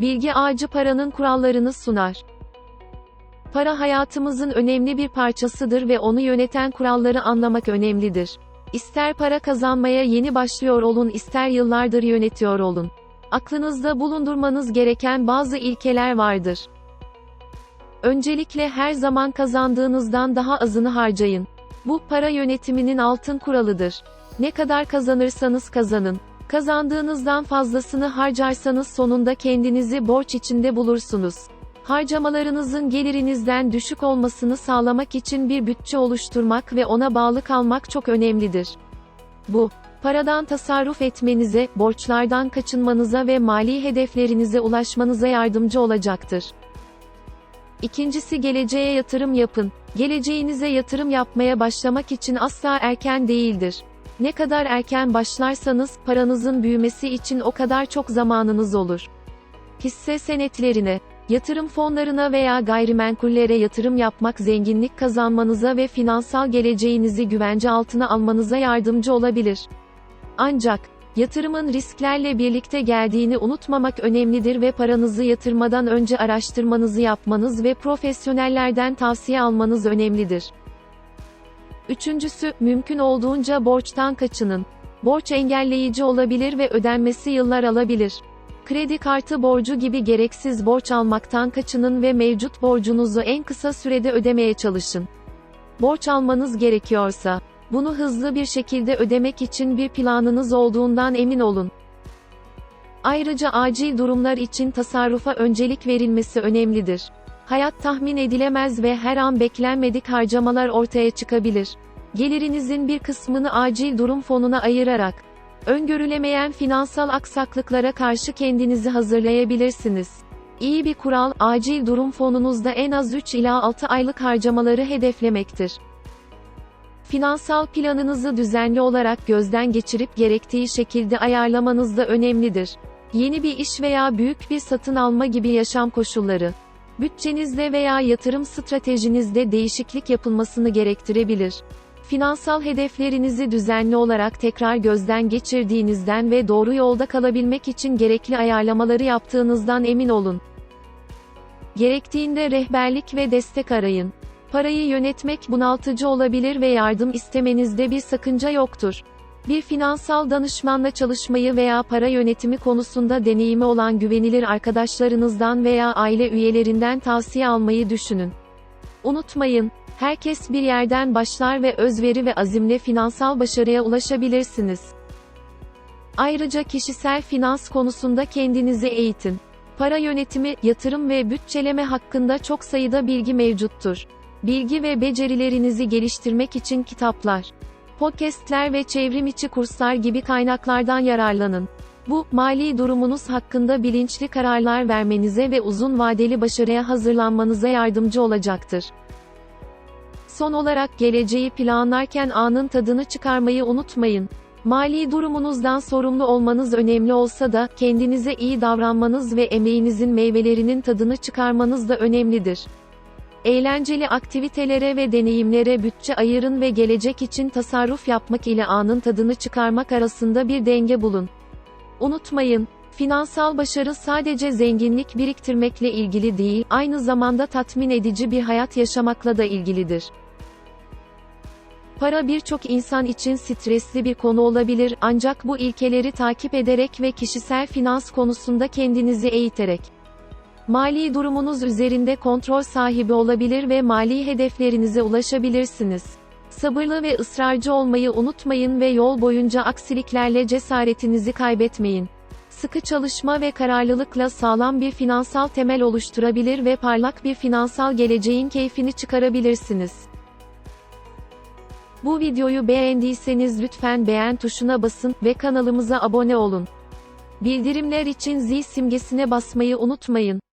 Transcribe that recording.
Bilgi ağacı paranın kurallarını sunar. Para hayatımızın önemli bir parçasıdır ve onu yöneten kuralları anlamak önemlidir. İster para kazanmaya yeni başlıyor olun ister yıllardır yönetiyor olun. Aklınızda bulundurmanız gereken bazı ilkeler vardır. Öncelikle her zaman kazandığınızdan daha azını harcayın. Bu para yönetiminin altın kuralıdır. Ne kadar kazanırsanız kazanın. Kazandığınızdan fazlasını harcarsanız sonunda kendinizi borç içinde bulursunuz. Harcamalarınızın gelirinizden düşük olmasını sağlamak için bir bütçe oluşturmak ve ona bağlı kalmak çok önemlidir. Bu, paradan tasarruf etmenize, borçlardan kaçınmanıza ve mali hedeflerinize ulaşmanıza yardımcı olacaktır. İkincisi geleceğe yatırım yapın. Geleceğinize yatırım yapmaya başlamak için asla erken değildir. Ne kadar erken başlarsanız, paranızın büyümesi için o kadar çok zamanınız olur. Hisse senetlerine, yatırım fonlarına veya gayrimenkullere yatırım yapmak zenginlik kazanmanıza ve finansal geleceğinizi güvence altına almanıza yardımcı olabilir. Ancak, yatırımın risklerle birlikte geldiğini unutmamak önemlidir ve paranızı yatırmadan önce araştırmanızı yapmanız ve profesyonellerden tavsiye almanız önemlidir. Üçüncüsü, mümkün olduğunca borçtan kaçının. Borç engelleyici olabilir ve ödenmesi yıllar alabilir. Kredi kartı borcu gibi gereksiz borç almaktan kaçının ve mevcut borcunuzu en kısa sürede ödemeye çalışın. Borç almanız gerekiyorsa, bunu hızlı bir şekilde ödemek için bir planınız olduğundan emin olun. Ayrıca acil durumlar için tasarrufa öncelik verilmesi önemlidir. Hayat tahmin edilemez ve her an beklenmedik harcamalar ortaya çıkabilir. Gelirinizin bir kısmını acil durum fonuna ayırarak, öngörülemeyen finansal aksaklıklara karşı kendinizi hazırlayabilirsiniz. İyi bir kural, acil durum fonunuzda en az 3 ila 6 aylık harcamaları hedeflemektir. Finansal planınızı düzenli olarak gözden geçirip gerektiği şekilde ayarlamanız da önemlidir. Yeni bir iş veya büyük bir satın alma gibi yaşam koşulları, bütçenizde veya yatırım stratejinizde değişiklik yapılmasını gerektirebilir. Finansal hedeflerinizi düzenli olarak tekrar gözden geçirdiğinizden ve doğru yolda kalabilmek için gerekli ayarlamaları yaptığınızdan emin olun. Gerektiğinde rehberlik ve destek arayın. Parayı yönetmek bunaltıcı olabilir ve yardım istemenizde bir sakınca yoktur. Bir finansal danışmanla çalışmayı veya para yönetimi konusunda deneyimi olan güvenilir arkadaşlarınızdan veya aile üyelerinden tavsiye almayı düşünün. Unutmayın, herkes bir yerden başlar ve özveri ve azimle finansal başarıya ulaşabilirsiniz. Ayrıca kişisel finans konusunda kendinizi eğitin. Para yönetimi, yatırım ve bütçeleme hakkında çok sayıda bilgi mevcuttur. Bilgi ve becerilerinizi geliştirmek için kitaplar, podcastler ve çevrim içi kurslar gibi kaynaklardan yararlanın. Bu, mali durumunuz hakkında bilinçli kararlar vermenize ve uzun vadeli başarıya hazırlanmanıza yardımcı olacaktır. Son olarak geleceği planlarken anın tadını çıkarmayı unutmayın. Mali durumunuzdan sorumlu olmanız önemli olsa da, kendinize iyi davranmanız ve emeğinizin meyvelerinin tadını çıkarmanız da önemlidir. Eğlenceli aktivitelere ve deneyimlere bütçe ayırın ve gelecek için tasarruf yapmak ile anın tadını çıkarmak arasında bir denge bulun. Unutmayın, finansal başarı sadece zenginlik biriktirmekle ilgili değil, aynı zamanda tatmin edici bir hayat yaşamakla da ilgilidir. Para birçok insan için stresli bir konu olabilir ancak bu ilkeleri takip ederek ve kişisel finans konusunda kendinizi eğiterek mali durumunuz üzerinde kontrol sahibi olabilir ve mali hedeflerinize ulaşabilirsiniz. Sabırlı ve ısrarcı olmayı unutmayın ve yol boyunca aksiliklerle cesaretinizi kaybetmeyin. Sıkı çalışma ve kararlılıkla sağlam bir finansal temel oluşturabilir ve parlak bir finansal geleceğin keyfini çıkarabilirsiniz. Bu videoyu beğendiyseniz lütfen beğen tuşuna basın ve kanalımıza abone olun. Bildirimler için zil simgesine basmayı unutmayın.